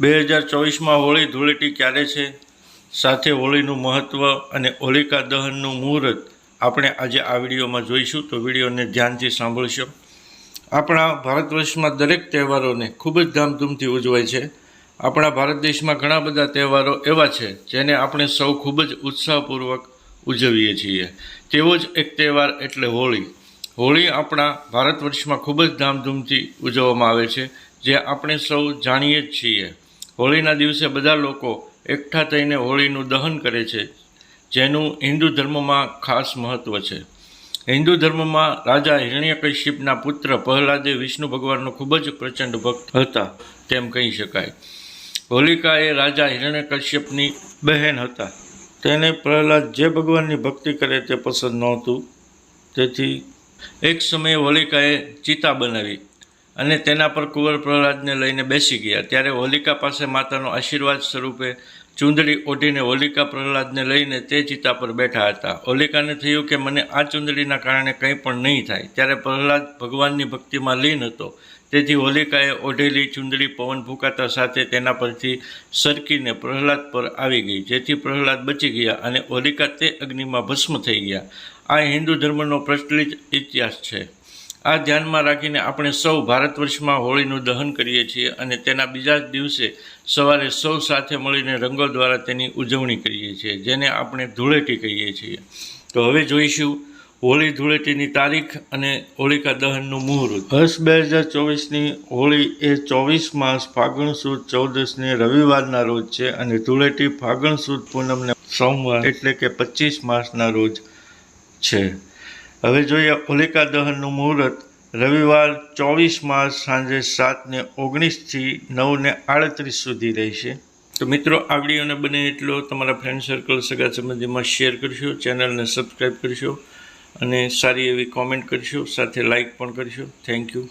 બે હજાર ચોવીસમાં હોળી ધૂળેટી ક્યારે છે? સાથે હોળીનું મહત્ત્વ અને હોલિકા દહનનું મુહૂર્ત આપણે આજે આ વિડીયોમાં જોઈશું. તો વિડીયોને ધ્યાનથી સાંભળશો. આપણા ભારત વર્ષમાં દરેક તહેવારોને ખૂબ જ ધામધૂમથી ઉજવાય છે. આપણા ભારત દેશમાં ઘણા બધા તહેવારો એવા છે જેને આપણે સૌ ખૂબ જ ઉત્સાહપૂર્વક ઉજવીએ છીએ. તેવો જ એક તહેવાર એટલે હોળી. હોળી આપણા ભારત વર્ષમાં ખૂબ જ ધામધૂમથી ઉજવવામાં આવે છે, જે આપણે સૌ જાણીએ જ છીએ. હોળીના દિવસે બધા લોકો એકઠા થઈને હોળીનું દહન કરે છે, જેનું હિન્દુ ધર્મમાં ખાસ મહત્ત્વ છે. હિન્દુ ધર્મમાં રાજા હિરણ્યકશ્યપના પુત્ર પ્રહલાદે વિષ્ણુ ભગવાનનો ખૂબ જ પ્રચંડ ભક્ત હતા, તેમ કહી શકાય. હોલિકા એ રાજા હિરણ્યકશ્યપની બહેન હતા. તેને પ્રહલાદ જે ભગવાનની ભક્તિ કરે તે પસંદ નહોતું. તેથી એક સમયે હોલિકાએ ચિતા બનાવી. અને તેના પર કુંવર પ્રહલાદને લઈને બેસી ગયા. ત્યારે હોલિકા પાસે માતાનો આશીર્વાદ સ્વરૂપે ચૂંદડી ઓઢીને હોલિકા પ્રહલાદને લઈને તે ચિતા પર બેઠા હતા. હોલિકાને થયું કે મને આ ચૂંદડીના કારણે કંઈ પણ નહીં થાય. ત્યારે પ્રહલાદ ભગવાનની ભક્તિમાં લીન હતો. તેથી હોલિકાએ ઓઢેલી ચૂંદડી પવન ફૂંકાતા સાથે તેના પરથી સરકીને પ્રહલાદ પર આવી ગઈ, જેથી પ્રહલાદ બચી ગયા અને હોલિકા તે અગ્નિમાં ભસ્મ થઈ ગયા. આ હિન્દુ ધર્મનો પ્રચલિત ઇતિહાસ છે. આ ધ્યાનમાં રાખીને આપણે સૌ ભારત વર્ષમાં હોળીનું દહન કરીએ છીએ અને તેના બીજા જ દિવસે સવારે સૌ સાથે મળીને રંગો દ્વારા તેની ઉજવણી કરીએ છીએ, જેને આપણે ધૂળેટી કહીએ છીએ. તો હવે જોઈશું હોળી ધૂળેટીની તારીખ અને હોળિકા દહનનું મુહૂર્ત. વર્ષ બે હજાર ચોવીસની હોળી એ ચોવીસ માસ ફાગણ સુદ ચૌદસને રવિવારના રોજ છે અને ધૂળેટી ફાગણ સુદ પૂનમને સોમવાર એટલે કે પચીસ માસના રોજ છે. હવે જોઈએ હોલિકા દહનનું મુહૂર્ત. રવિવાર ચોવીસ માર્ચ સાંજે સાતને ઓગણીસથી નવને આડત્રીસ સુધી રહેશે. તો મિત્રો, આ વિડીયોને બને એટલો. તમારા ફ્રેન્ડ સર્કલ સગા સંબંધીમાં શેર કરશો ચેનલને સબસ્ક્રાઈબ કરશો અને સારી એવી કોમેન્ટ કરશો, સાથે લાઈક પણ કરશો. Thank you